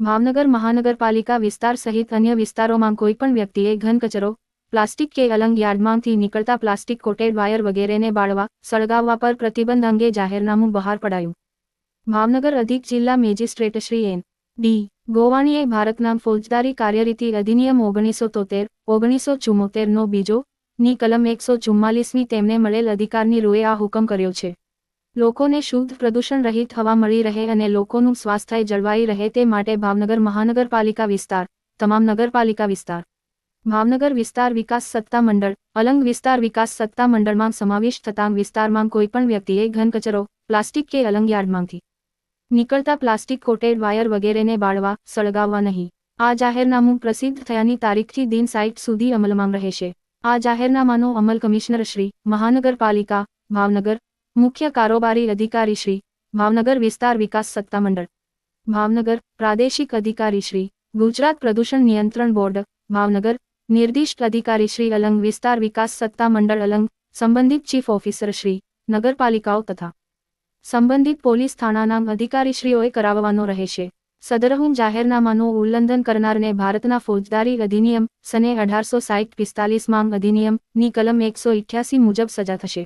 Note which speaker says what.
Speaker 1: ભાવનગર મહાનગરપાલિકા વિસ્તાર સહિત અન્ય વિસ્તારોમાં કોઈપણ વ્યક્તિએ ઘન કચરો પ્લાસ્ટિક કે અલંગ યાર્ડમાંથી નીકળતા પ્લાસ્ટિક કોટેડ વાયર વગેરેને બાળવા, સળગાવવા પર પ્રતિબંધ અંગે જાહેરનામું બહાર પડાયું. ભાવનગર અધિક જિલ્લા મેજિસ્ટ્રેટ શ્રી એન. ડી. ગોવાણીએ ભારતના ફોજદારી કાર્યરીતિ અધિનિયમ ઓગણીસો તોતેર, ઓગણીસો ચુમ્મોતેરનો બીજો, ની કલમ એકસો ચુમ્માલીસની તેમને મળેલ અધિકારની રૂએ આ હુકમ કર્યો છે. લોકોને શુદ્ધ પ્રદૂષણ રહિત હવા મળી રહે અને લોકોનું સ્વાસ્થ્ય જળવાઈ રહે તે માટે ભાવનગર મહાનગરપાલિકા વિસ્તાર, તમામ નગરપાલિકા વિસ્તાર. ભાવનગર વિસ્તાર વિકાસ સત્તા મંડળ, અલંગ વિસ્તાર વિકાસ સત્તા મંડળમાં સમાવેશ થતાં વિસ્તારમાં કોઈપણ વ્યક્તિએ ઘન કચરો પ્લાસ્ટિક કે અલંગ યાર્ડમાંથી નીકળતા પ્લાસ્ટિક કોટેડ વાયર વગેરેને બાળવા, સળગાવવા નહીં. આ જાહેરનામું પ્રસિદ્ધ થયાની તારીખથી દિન સાઇટ સુધી અમલમાં રહેશે. આ જાહેરનામાનો અમલ કમિશનર શ્રી, મહાનગરપાલિકા, ભાવનગર મુખ્ય કારોબારી અધિકારી શ્રી ભાવનગર વિસ્તાર વિકાસ સત્તામંડળ ભાવનગર પ્રાદેશિક અધિકારી શ્રી ગુજરાત પ્રદૂષણ નિયંત્રણ બોર્ડ. ભાવનગર નિર્દિષ્ટ અધિકારી શ્રી અલંગ વિસ્તાર વિકાસ સત્તામંડળ અલંગ સંબંધિત ચીફ ઓફિસર શ્રી નગરપાલિકાઓ તથા સંબંધિત પોલીસ થાણાના અધિકારીશ્રીઓએ કરાવવાનો રહેશે. સદરહુમ જાહેરનામાનું ઉલ્લંઘન કરનારને ભારતના ફોજદારી અધિનિયમ સને અઢારસો સાહીઠ પિસ્તાલીસ માંગ અધિનિયમ કલમ એકસો ઇઠ્યાસી મુજબ સજા થશે.